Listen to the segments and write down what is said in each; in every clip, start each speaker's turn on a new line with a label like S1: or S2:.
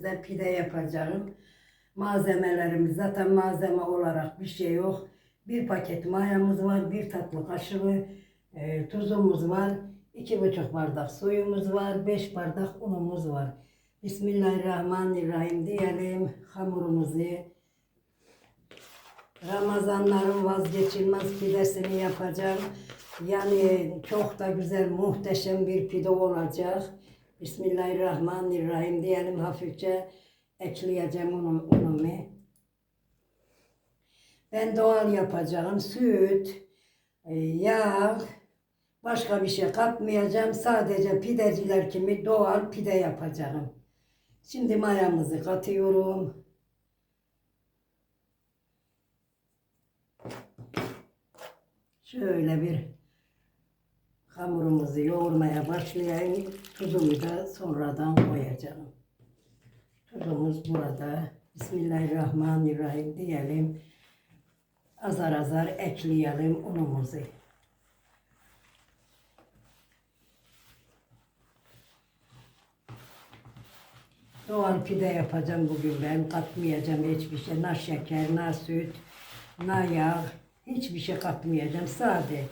S1: tenceremizde pide yapacağım. Malzemelerimiz zaten malzeme olarak bir şey yok. Bir paket mayamız var, bir tatlı kaşığı e, tuzumuz var, iki buçuk bardak suyumuz var, beş bardak unumuz var. Bismillahirrahmanirrahim diyelim hamurumuzu. Ramazanların vazgeçilmez pidesini yapacağım. Yani çok da güzel, muhteşem bir pide olacak. Bismillahirrahmanirrahim diyelim hafifçe ekleyeceğim unu, unumu. Ben doğal yapacağım. Süt, e, yağ, başka bir şey katmayacağım. Sadece pideciler gibi doğal pide yapacağım. Şimdi mayamızı katıyorum. Şöyle bir hamurumuzu yoğurmaya başlayayım. Tuzumu da sonradan koyacağım. Tuzumuz burada. Bismillahirrahmanirrahim diyelim. Azar azar ekleyelim unumuzu. Doğal pide yapacağım bugün ben. Katmayacağım hiçbir şey. Na şeker, na süt, na yağ. Hiçbir şey katmayacağım. Sade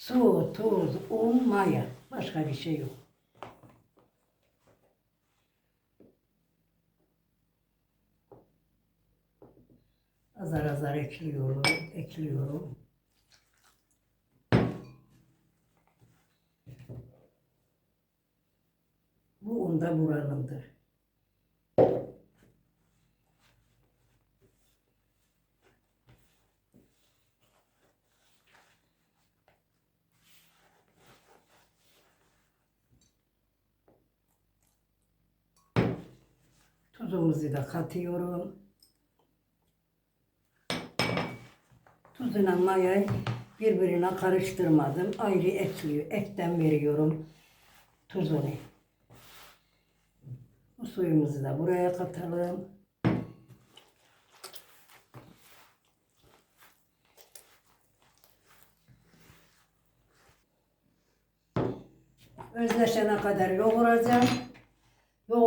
S1: su, tuz, un, maya. Başka bir şey yok. Azar azar ekliyorum, ekliyorum. Bu un da buranındır. Tuzumuzu da katıyorum. Tuzuna mayayı birbirine karıştırmadım. Ayrı ekliyor. Ekten veriyorum tuzunu. Bu suyumuzu da buraya katalım. Özleşene kadar yoğuracağım.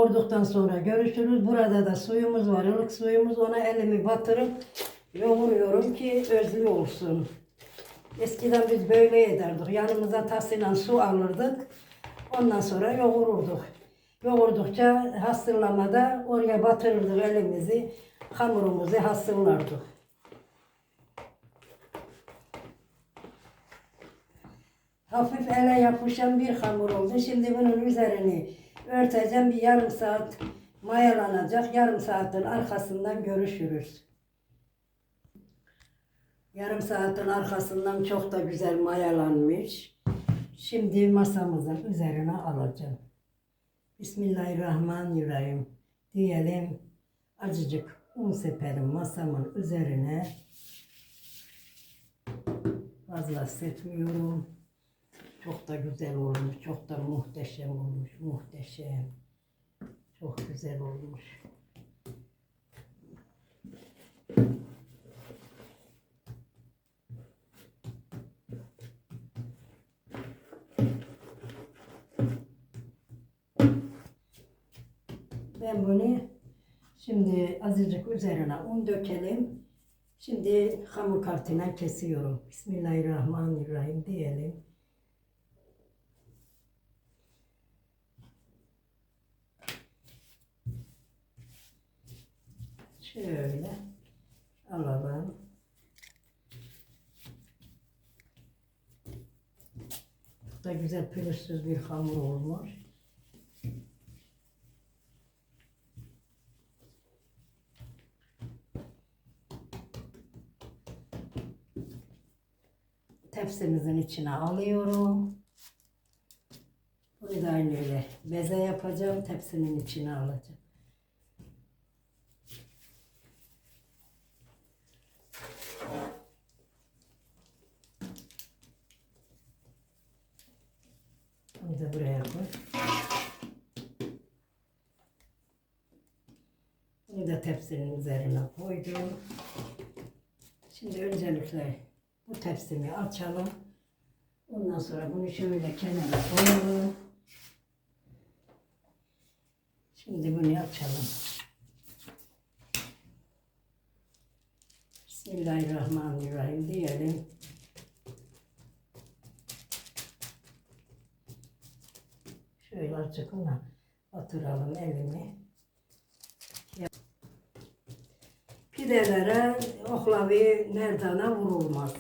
S1: Yoğurduktan sonra görüşürüz. Burada da suyumuz var, ılık suyumuz. Ona elimi batırıp yoğuruyorum ki özlü olsun. Eskiden biz böyle ederdik. Yanımıza tasıyla su alırdık. Ondan sonra yoğururduk. Yoğurdukça hasırlamada oraya batırırdık elimizi. Hamurumuzu hasırlardık. Hafif ele yapışan bir hamur oldu. Şimdi bunun üzerini örteceğim. Bir yarım saat mayalanacak. Yarım saatin arkasından görüşürüz. Yarım saatin arkasından çok da güzel mayalanmış. Şimdi masamızın üzerine alacağım. Bismillahirrahmanirrahim diyelim. Acıcık un seperim masamın üzerine. Fazla setmiyorum. Çok da güzel olmuş. Çok da muhteşem olmuş. Muhteşem. Çok güzel olmuş. Ben bunu şimdi azıcık üzerine un dökelim. Şimdi hamur kartıyla kesiyorum. Bismillahirrahmanirrahim diyelim. Şöyle alalım. Çok da güzel pürüzsüz bir hamur olmuş. Tepsimizin içine alıyorum. Bunu da aynı öyle beze yapacağım. Tepsinin içine alacağım. tepsinin üzerine koydum. Şimdi öncelikle bu tepsimi açalım. Ondan sonra bunu şöyle kenara koyalım. Şimdi bunu açalım. Bismillahirrahmanirrahim diyelim. Şöyle açık ona batıralım elimi. Pidelere oklavi merdana vurulmaz.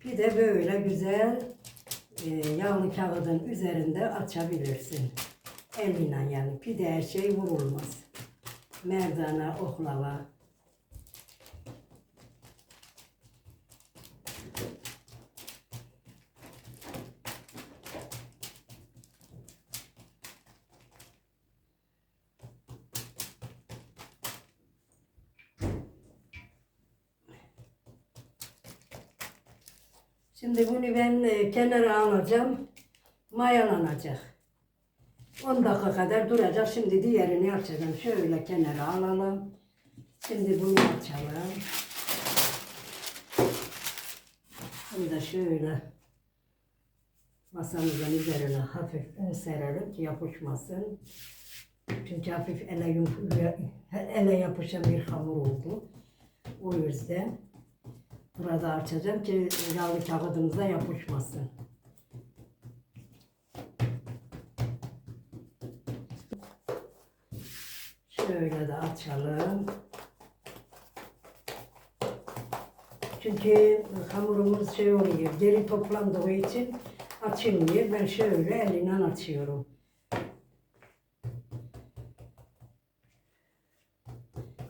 S1: Pide böyle güzel e, yağlı kağıdın üzerinde açabilirsin. Elinle yani pide her şey vurulmaz. Merdana, oklava. Şimdi bunu ben e, kenara alacağım. Mayalanacak. 10 dakika kadar duracak. Şimdi diğerini açacağım. Şöyle kenara alalım. Şimdi bunu açalım. Bunu da şöyle masamızın üzerine hafif un serelim ki yapışmasın. Çünkü hafif ele, ele yapışan bir hamur oldu. O yüzden burada açacağım ki yağlı kağıdımıza yapışmasın. Şöyle de açalım. Çünkü hamurumuz şey oluyor, geri toplandığı için açılmıyor. Ben şöyle elinden açıyorum.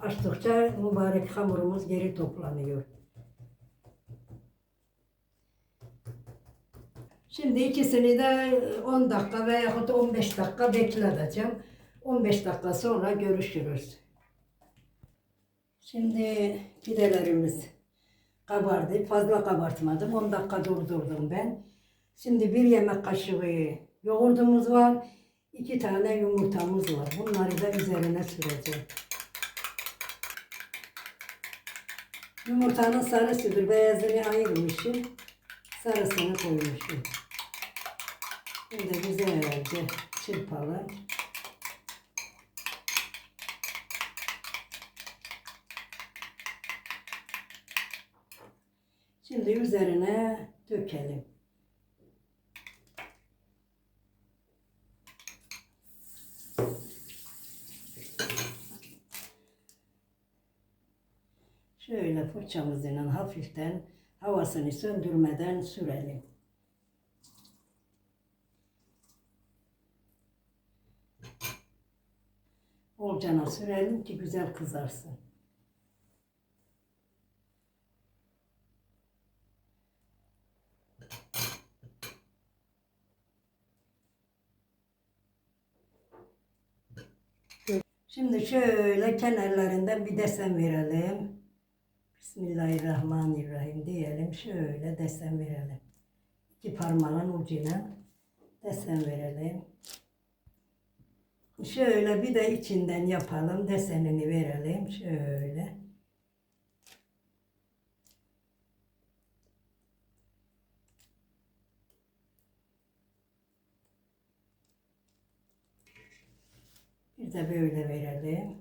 S1: Açtıkça mübarek hamurumuz geri toplanıyor. Şimdi ikisini de 10 dakika veya 15 dakika bekleteceğim. 15 dakika sonra görüşürüz. Şimdi pidelerimiz kabardı. Fazla kabartmadım. 10 dakika durdurdum ben. Şimdi bir yemek kaşığı yoğurdumuz var. iki tane yumurtamız var. Bunları da üzerine süreceğim. Yumurtanın sarısıdır. Beyazını ayırmışım. Sarısını koymuşum. Şimdi güzelce çırpalım. Şimdi üzerine dökelim. Şöyle fırçamızla hafiften havasını söndürmeden sürelim. Olcana sürelim ki güzel kızarsın. Şimdi şöyle kenarlarından bir desen verelim. Bismillahirrahmanirrahim diyelim. Şöyle desen verelim. İki parmağın ucuna desen verelim. Şöyle bir de içinden yapalım. Desenini verelim. Şöyle. Bir de böyle verelim.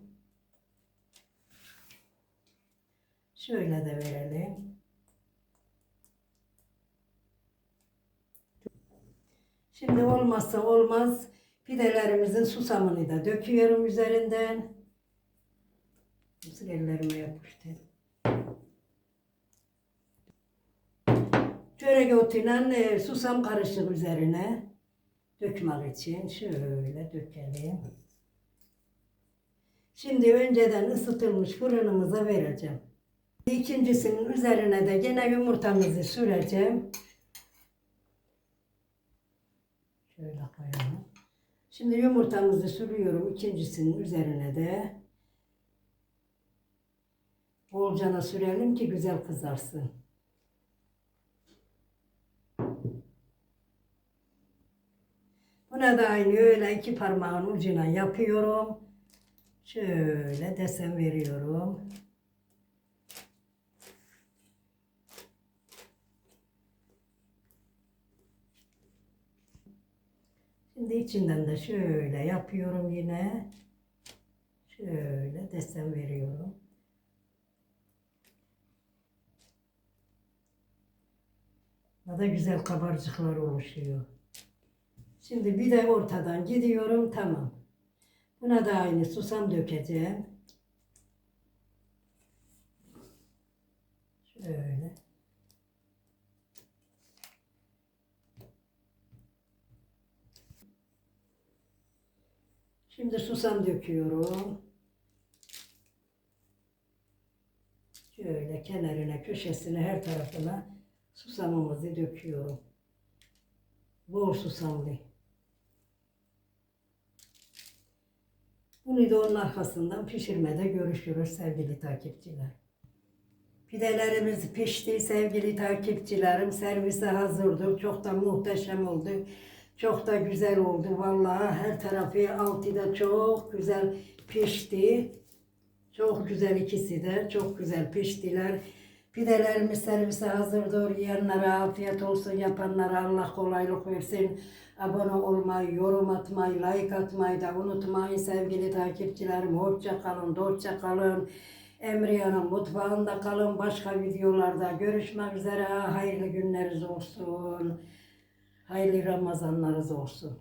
S1: Şöyle de verelim. Şimdi olmazsa olmaz pidelerimizin susamını da döküyorum üzerinden. Mısır ellerime yapıştı. Çörek otuyla e, susam karışık üzerine dökmek için şöyle dökelim. Şimdi önceden ısıtılmış fırınımıza vereceğim. İkincisinin üzerine de gene yumurtamızı süreceğim. Şöyle koyalım. Şimdi yumurtamızı sürüyorum ikincisinin üzerine de. Bolcana sürelim ki güzel kızarsın. Buna da aynı öyle iki parmağın ucuna yapıyorum. Şöyle desen veriyorum. İçinden de şöyle yapıyorum yine. Şöyle desen veriyorum. Ya da güzel kabarcıklar oluşuyor. Şimdi bir de ortadan gidiyorum. Tamam. Buna da aynı susam dökeceğim. Şöyle. Şimdi susam döküyorum. Şöyle kenarına, köşesine, her tarafına susamımızı döküyorum. Bol susamlı. Bunu da onun arkasından pişirmede görüşürüz sevgili takipçiler. Pidelerimiz pişti sevgili takipçilerim. Servise hazırdır. Çok da muhteşem oldu. Çok da güzel oldu. Vallahi her tarafı altı da çok güzel pişti. Çok güzel ikisi de. Çok güzel piştiler. Pidelerimiz servise hazırdır. Yiyenlere afiyet olsun. Yapanlara Allah kolaylık versin. Abone olmayı, yorum atmayı, like atmayı da unutmayın sevgili takipçilerim. Hoşça kalın, dostça kalın. Emriyan'ın mutfağında kalın. Başka videolarda görüşmek üzere. Hayırlı günleriniz olsun. Hayırlı Ramazanlarınız olsun.